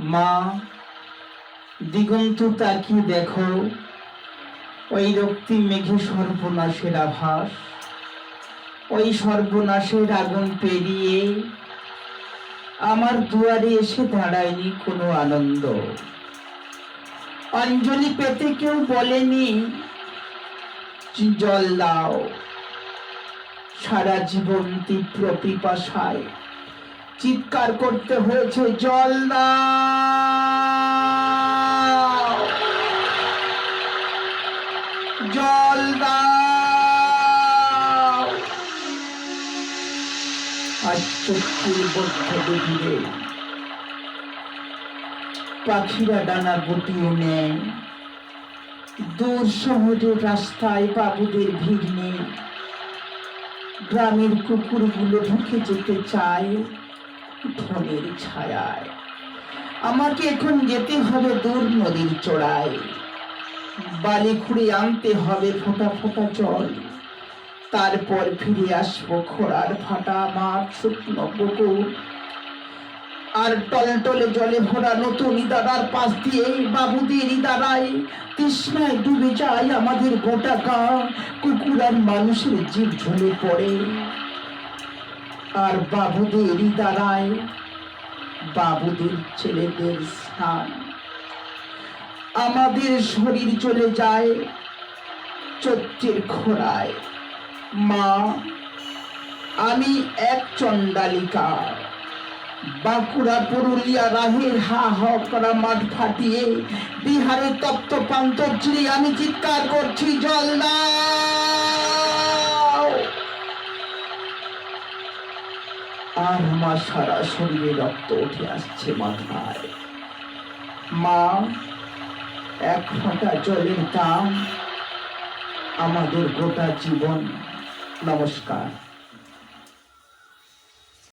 মা, দিগন্ত তাকিয়ে দেখো, ওই রক্তি মেঘে সর্বনাশের আভাস ওই সর্বনাশের আগুন পেরিয়ে আমার দুয়ারে এসে দাঁড়ায়নি কোনো আনন্দ। অঞ্জলি পেতে কেউ বলেনি, জল দাও। সারা জীবন তীব্র পিপাসায় চিৎকার করতে হয়েছে, জল দাও। পাখিরা ডানা গুটিয়ে নেয়। দূর শহরের রাস্তায় বাবুদের ভিড় নেই। গ্রামের কুকুরগুলো ঢুকে যেতে চায়। ধনের ছায়ায়। আমাকে এখন যেতে হবে দূর নদীর চড়ায় বালি খুঁড়ে আনতে হবে ফোঁটা ফোঁটা জল। তারপর ফিরে আসব খোড়ার ফাটা মাঠ, শুকনো পুকুর। আর টলে টলটলে জলে ভরা নতুন ইদারার পাশ দিয়ে বাবুদের ইদারায় তৃষ্ণায় ডুবে যায় আমাদের গোটা গা। কুকুর আর মানুষের জীব ঝুলে পড়ে। আর বাবুদের ইদারায় বাবুদের ছেলেদের স্থান। আমাদের শরীর চলে যায় চৈত্রের খোড়ায়। মা, আমি এক চণ্ডালিকা। বাঁকুড়া, পুরুলিয়া, রাহের হা হ করা মাঠ ফাটিয়ে বিহারের তপ্ত প্রান্ত আমি চিৎকার করছি, জল দাও। আর আমার সারা শরীরে রক্ত উঠে আসছে মাথায়। মা, এক ফোঁটা জলের দাম, আমাদের গোটা জীবন নমস্কার।